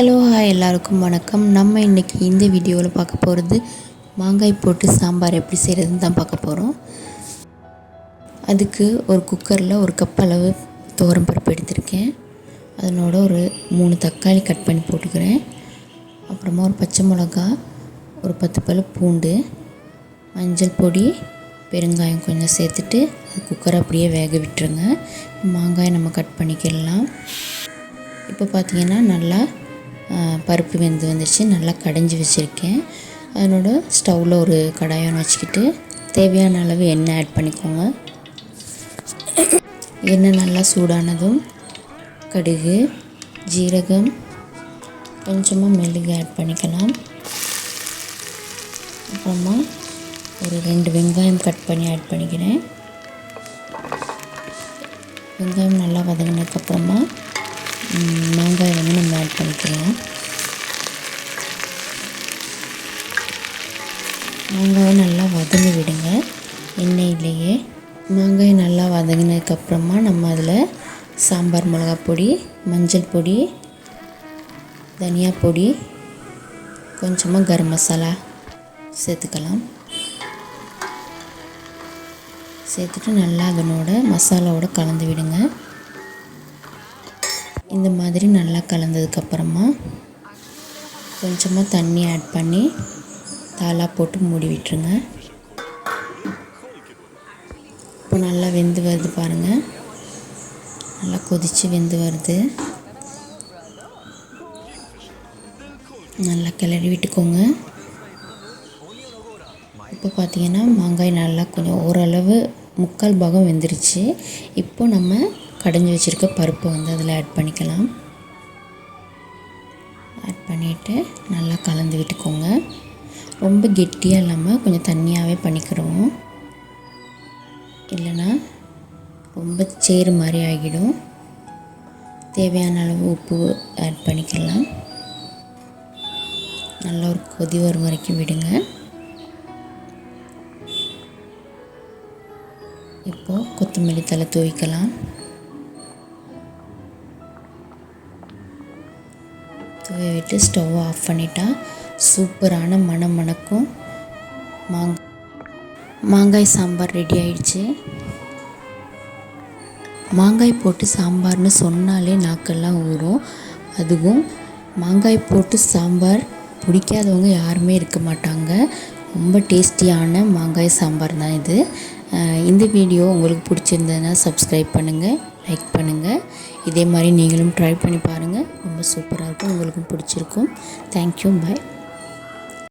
Hello hi எல்லாருக்கும் வணக்கம். நம்ம இன்றைக்கி இந்த வீடியோவில் பார்க்க போகிறது மாங்காய் போட்டு சாம்பார் எப்படி செய்கிறதுன்னு தான் பார்க்க போகிறோம் அதுக்கு ஒரு குக்கரில் ஒரு கப் அளவு துவரம் பருப்பு எடுத்திருக்கேன். அதனோட ஒரு மூணு தக்காளி கட் பண்ணி போட்டுக்கிறேன். அப்புறமா ஒரு பச்சை மிளகா ஒரு பத்து பல் பூண்டு மஞ்சள் பொடி பெருங்காயம் கொஞ்சம் சேர்த்துட்டு குக்கரை அப்படியே வேக விட்டுருங்க. மாங்காயை நம்ம கட் பண்ணிக்கிடலாம் இப்போ பார்த்திங்கன்னா நல்லா பருப்பு வெந்து வந்துடுச்சு நல்லா கடைஞ்சி வச்சுருக்கேன். அதனோட ஸ்டவ்வில் ஒரு கடாயம் வச்சுக்கிட்டு தேவையான அளவு எண்ணெய் ஆட் பண்ணிக்கோங்க. எண்ணெய் நல்லா சூடானதும் கடுகு ஜீரகம் கொஞ்சமாக மெழுகு ஆட் பண்ணிக்கலாம். அப்புறமா ஒரு ரெண்டு வெங்காயம் கட் பண்ணி ஆட் பண்ணிக்கிறேன். வெங்காயம் நல்லா வதங்கினதுக்கப்புறமா மாங்காய் வந்து நம்ம ஆட் பண்ணிக்கலாம். மாங்காயை நல்லா வதங்கி விடுங்க. எண்ணெயிலேயே மாங்காய் நல்லா வதங்கினதுக்கப்புறமா நம்ம அதில் சாம்பார் மிளகா பொடி மஞ்சள் பொடி தனியா பொடி கொஞ்சமாக கரம் மசாலா சேர்த்துக்கலாம். சேர்த்துட்டு நல்லா அதனோட மசாலாவோட கலந்து விடுங்க. இந்த மாதிரி நல்லா கலந்ததுக்கப்புறமா கொஞ்சமாக தண்ணி ஆட் பண்ணி தாளாக போட்டு மூடி விட்டுருங்க. இப்போ நல்லா வெந்து வருது பாருங்கள் நல்லா கொதித்து வெந்து வருது. நல்லா கிளறி விட்டுக்கோங்க. இப்போ பார்த்தீங்கன்னா மாங்காய் நல்லா கொஞ்சம் ஓரளவு முக்கால் பாகம் வெந்துருச்சு. இப்போ நம்ம கடைஞ்சி வச்சுருக்க பருப்பை வந்து அதில் ஆட் பண்ணிக்கலாம். ஆட் பண்ணிவிட்டு நல்லா கலந்து விட்டுக்கோங்க. ரொம்ப கெட்டியாக இல்லாமல் கொஞ்சம் தண்ணியாகவே பண்ணிக்கிறோம். இல்லைன்னா ரொம்ப சேறு மாதிரி ஆகிடும். தேவையான அளவு உப்பு ஆட் பண்ணிக்கலாம். நல்லா ஒரு கொதி வரும் வரைக்கும் விடுங்க. இப்போது கொத்தமல்லி தலை தூவிக்கலாம். தூவி விட்டு ஸ்டவ் ஆஃப் பண்ணிட்டா சூப்பரான மனம் மணக்கும் மாங் மாங்காய் சாம்பார் ரெடி ஆயிடுச்சு. மாங்காய் போட்டு சாம்பார்னு சொன்னாலே நாக்கெல்லாம் ஊறும். அதுவும் மாங்காய் போட்டு சாம்பார் பிடிக்காதவங்க யாருமே இருக்க மாட்டாங்க. ரொம்ப டேஸ்டியான மாங்காய் சாம்பார் தான் இது. இந்த வீடியோ உங்களுக்கு பிடிச்சிருந்ததுன்னா சப்ஸ்கிரைப் பண்ணுங்கள் லைக் பண்ணுங்கள் இதே மாதிரி நீங்களும் ட்ரை பண்ணி பாருங்கள் ரொம்ப சூப்பராக இருக்கும். உங்களுக்கும் பிடிச்சிருக்கும். Thank you bye